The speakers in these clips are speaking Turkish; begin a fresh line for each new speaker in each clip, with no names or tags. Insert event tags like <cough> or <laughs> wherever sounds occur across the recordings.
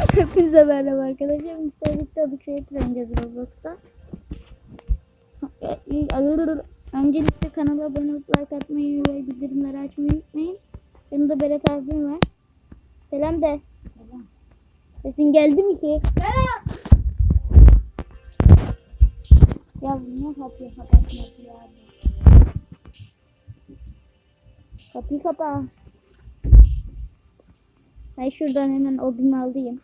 Hepinize merhaba arkadaşlar. Müsaitlikte adı Creator oynayacağız Roblox'ta. Öncelikle kanala abone olup like atmayı ve bildirimleri açmayı unutmayın. Yanımda Berat abim var. Selam de. Sesin geldi mi ki? Ya bu ne kapıyı kapatmak ya? Kapıyı kapa. Ben şuradan hemen odunu alayım.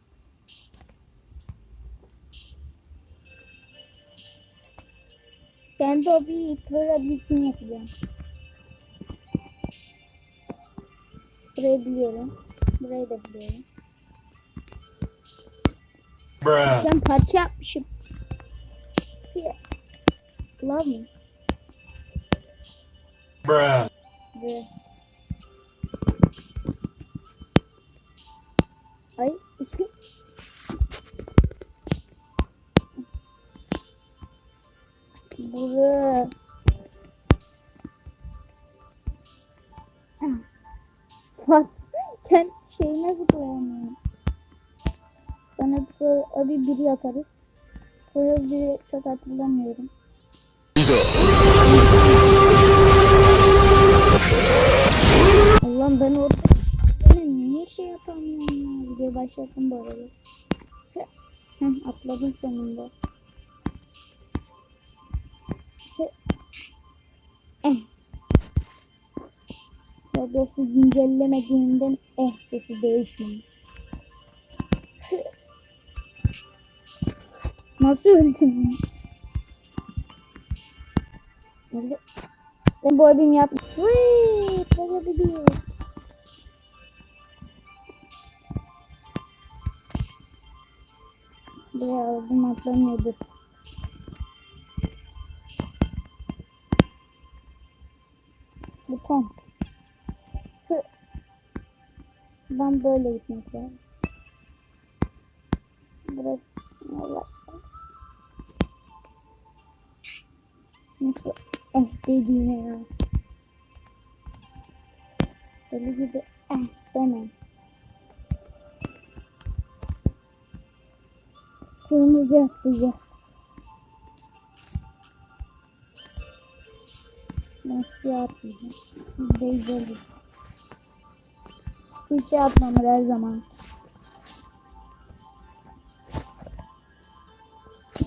Kendi hobi probabilitini yapacağım. Burayı biliyorum. Burayı da biliyorum.
Bruh.
Ben parça yapmışım. Ya. Love me.
Bruh.
Ve... Sana böyle abi biri yaparız. Böyle biri çok hatırlamıyorum. Allah'ım ben orada ben niye şey yapamıyorum ya? Video başlattım bu arada. Heh, atladım sonunda. Eh. Roblox'u güncellemediğinden eh sesi değişmemiş. Nasıl öldüm ya? Ben bu abim yapmış. Vıy, yapabiliyor. Buraya aldım atlamıyordu. Buton. Hı. Ben böyle gitmek lazım. Burası Allah. Eh dediğine ya. Deli gibi eh deme. Kırmızı atlayacağız. Nasıl atlayacağız? Beyzeriz. Hiç şey atmam her zaman.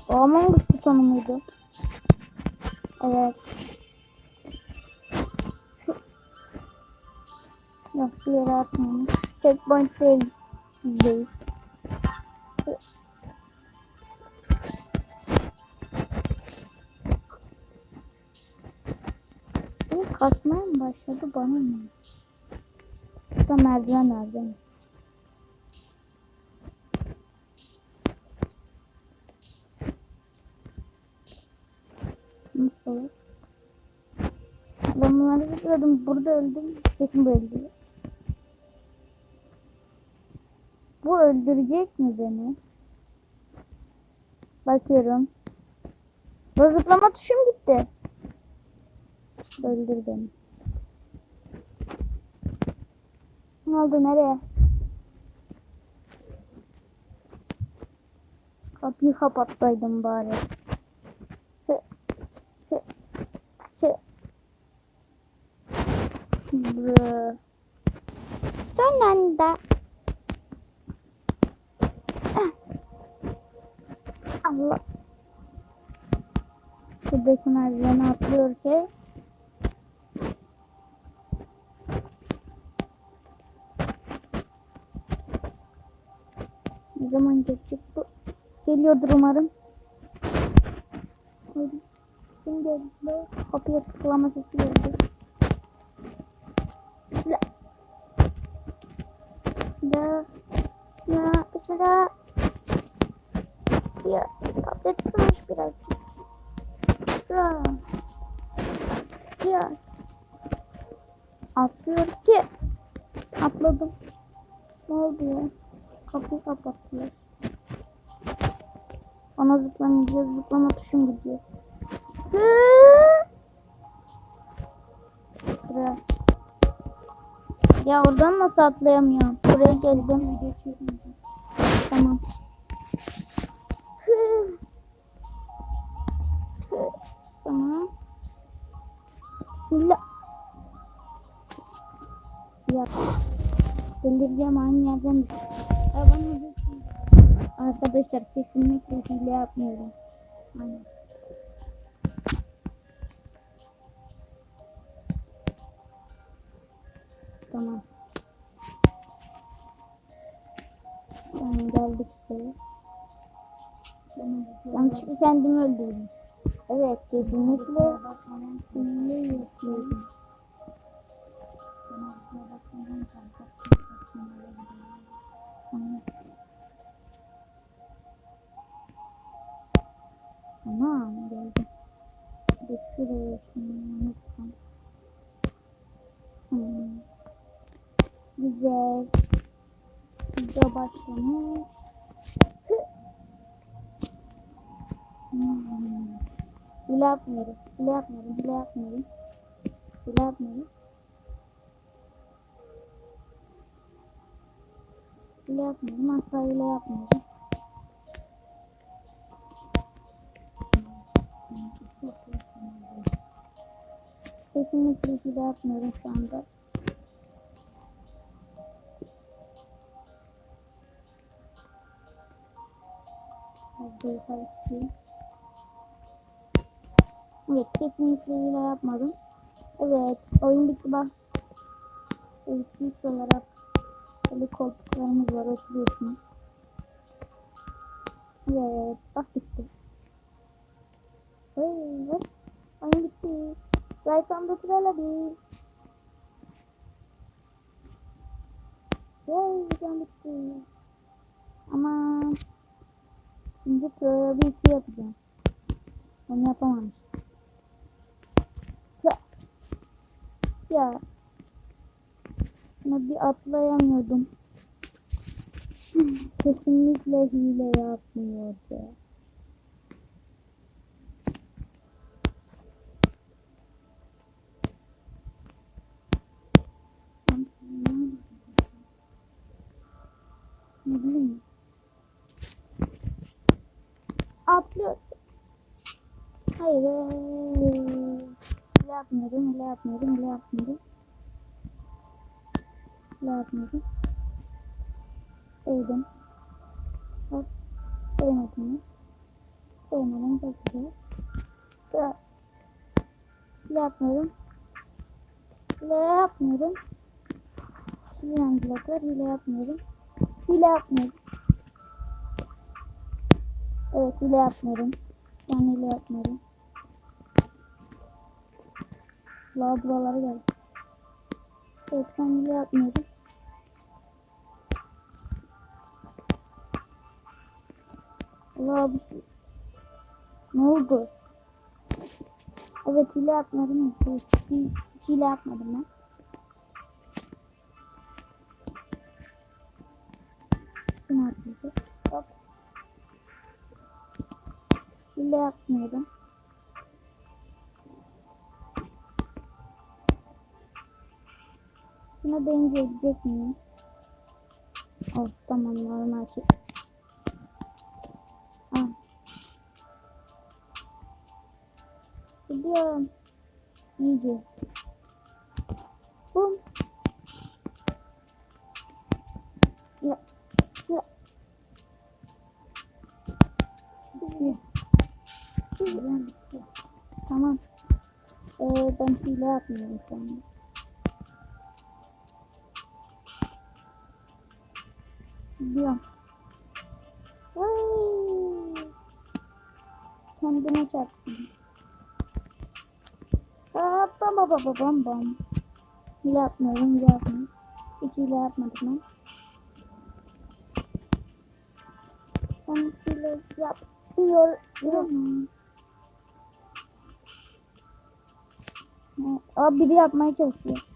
O Among Us muydu? Evet. Yok bir yere atmıyorum. Checkpoint değil. Değil. Bu kasmaya mı başladı bana mı? Burada merdiven merdiven. Bunları zıpladım. Burada öldüm. Kesin bu öldü. Bu öldürecek mi beni? Bakıyorum. Bu zıplama tuşum gitti. Öldür beni. Ne oldu nereye? Kapıyı kapatsaydım bari. Bro. Son anda. Ah. Allah. Şuradaki merdiveni atlıyor ki. Ne zaman gelecek bu? Geliyordur umarım. Kim geldi? Kapıya tıklama sesi geldi. Ya. Ya. Bismillah. Ya. Tablet ısınmış biraz. Ya. Ya. Atlıyor ki. Atladım. Ne oldu ya? Kapıyı kapattılar. Ona zıplamayacağız. Zıplama tuşum gidiyor. Buraya. Ya oradan nasıl atlayamıyorum? Buraya geldim. Tamam. Tamam. Hı. Hı. Tamam. La. Ya. Delireceğim aynı yerden Arkadaşlar kesinlikle hile yapmıyorum. Aynen. Tamam. Geldik işte. Yanlışlıkla kendimi öldürdüm. Evet kesinlikle. Tamam. Geldim. Şuraya Hile yapmıyorum. Hile yapmıyorum. Hile yapmıyorum. Hile yapmıyorum. Hile yapmıyorum. Asla hile yapmıyorum. Kesinlikle hile yapmıyorum şu anda. Hadi hadi. Evet kesinlikle hile yapmadım. Evet oyun bitti bak. Evet ilk olarak böyle koltuklarımız var oturuyorsun. Evet bak bitti. Evet oyun bitti. Welcome to Trelabi. Yay videom bitti. Ama şimdi Trelabi 2 yapacağım. Onu yapamamış. Ya. Şuna bir atlayamıyordum. <laughs> Kesinlikle hile yapmıyordu. Ne bileyim. Atlıyor. Hayır. Hile yapmıyorum, hile yapmıyorum, hile yapmıyorum. Hile yapmıyorum. Sevdim. Bak. Sevmedim mi? Sevmedim. Çok güzel. Hile yapmıyorum. Hile yapmıyorum. Çizilen bloklar hile yapmıyorum. Hile yapmıyorum. Evet hile yapmıyorum. Ben hile yapmıyorum. La buralara gel. Evet ben hile yapmıyorum. La. Ne oldu? Evet hile yapmadım. Hiç, hile yapmadım ben. Şunu atlayacağız. Hop. Hile yapmıyorum. Şuna benzeyecek miyim? Oh tamam normal şey. Ah. Gidiyorum. İyice. Bum. Ya. Ya. Tamam. Ee, ben hile yapmıyorum şu. Gidiyorum. Vay. Kendime çarptım. Aa, bam bam bam bam bam. Hile yapmıyorum, hile yapmıyorum. Hiç hile yapmadım ben. Ben hile yapıyorum. Aa, biri yapmaya çalışıyor.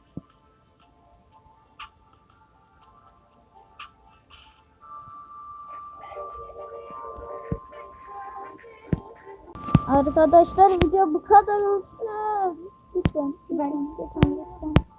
Arkadaşlar video bu kadar olsun. Lütfen. Lütfen. Lütfen. lütfen.